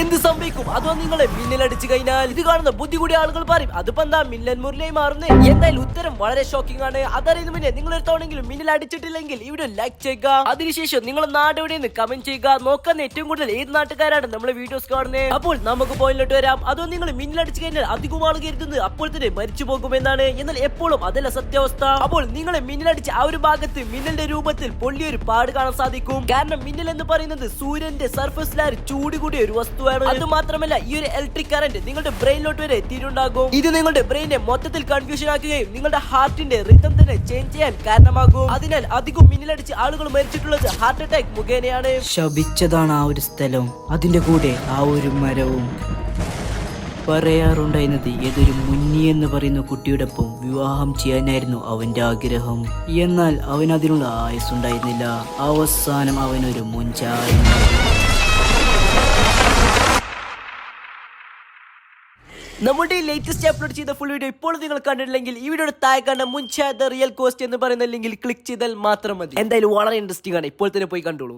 എന്ത് സംഭവിക്കും? അതോ നിങ്ങളെ മിന്നലടിച്ചു കഴിഞ്ഞാൽ ഇത് കാണുന്ന ബുദ്ധി കൂടിയ ആളുകൾ പറയും അതിപ്പോ എന്താ മിന്നൽ മുരളിയായി മാറുന്നത് എന്തായാലും ഉത്തരം വളരെ ഷോക്കിംഗ് ആണ്. അതറിയുന്ന മുന്നേ നിങ്ങൾ ഒരു തവണെങ്കിലും മിന്നൽ അടിച്ചിട്ടില്ലെങ്കിൽ വീഡിയോ ലൈക്ക് ചെയ്യുക. അതിനുശേഷം നിങ്ങൾ നാട് നിന്ന് കമന്റ് ചെയ്യുക. നോക്കാൻ ഏറ്റവും കൂടുതൽ ഏത് നാട്ടുകാരാണ് നമ്മളെ വീഡിയോസ് കാണുന്നത് അപ്പോൾ നമുക്ക് പോയിന്റിലോട്ട് വരാം. അതോ നിങ്ങൾ മിന്നലടിച്ചു കഴിഞ്ഞാൽ അധികം ആൾ കരുതുന്നത് അപ്പോൾ തന്നെ മരിച്ചു പോകുമെന്നാണ്. എന്നാൽ എപ്പോഴും അതല്ല സത്യാവസ്ഥ. അപ്പോൾ നിങ്ങളെ മിന്നലടിച്ച ആ ഒരു ഭാഗത്ത് മിന്നലിന്റെ രൂപത്തിൽ പൊള്ളിയൊരു പാട് കാണാൻ സാധിക്കും. കാരണം മിന്നൽ എന്ന് പറയുന്നത് സൂര്യന്റെ സർഫസിലായി ചൂട് കൂടിയ ഒരു വസ്തുവാണ്. അത് മാത്രമല്ല ഈ ഒരു ഇലക്ട്രിക് കറന്റ് നിങ്ങളുടെ ബ്രെയിനിലോട്ട് വരെ എത്തിയിട്ടുണ്ടാകും. ഇത് നിങ്ങളുടെ ബ്രെയിനെ മൊത്തത്തിൽ കൺഫ്യൂഷൻ ആക്കുകയും നിങ്ങളുടെ ഹാർട്ടിന്റെ റിതം തന്നെ ചേഞ്ച് ചെയ്യാൻ കാരണമാകും. അതിനാൽ അധികം മിന്നലടിച്ച് ആളുകൾ മരിച്ചിട്ടുള്ളത് ഹാർട്ട് അറ്റാക്ക് മുഖേനയാണ്. ശപിച്ചതാണ് ആ ഒരു സ്ഥലം. അതിന്റെ കൂടെ ആ ഒരു മരവും. പറയാറുണ്ടായിരുന്നത് ഏതൊരു മുന്നി എന്ന് പറയുന്ന കുട്ടിയോടൊപ്പം വിവാഹം ചെയ്യാനായിരുന്നു അവന്റെ ആഗ്രഹം. എന്നാൽ അവൻ അതിനുള്ള ആയുസ്സുണ്ടായിരുന്നില്ല. അവസാനം അവനൊരു മുൻചായ നമ്മുടെ ഈ ലേറ്റസ്റ്റ് അപ്ലോഡ് ചെയ്ത ഫുൾ വീഡിയോ ഇപ്പോൾ നിങ്ങൾ കണ്ടിട്ടില്ലെങ്കിൽ ഈ വീഡിയോയുടെ താഴെ കണ്ട മുൻചാ ദ റിയൽ കോസ്റ്റ് എന്ന് പറയുന്ന ലിങ്കിൽ ക്ലിക്ക് ചെയ്താൽ മാത്രം മതി. എന്തായാലും വളരെ ഇൻട്രസ്റ്റിംഗ് ആണ്. ഇപ്പോൾ തന്നെ പോയി കണ്ടോളൂ.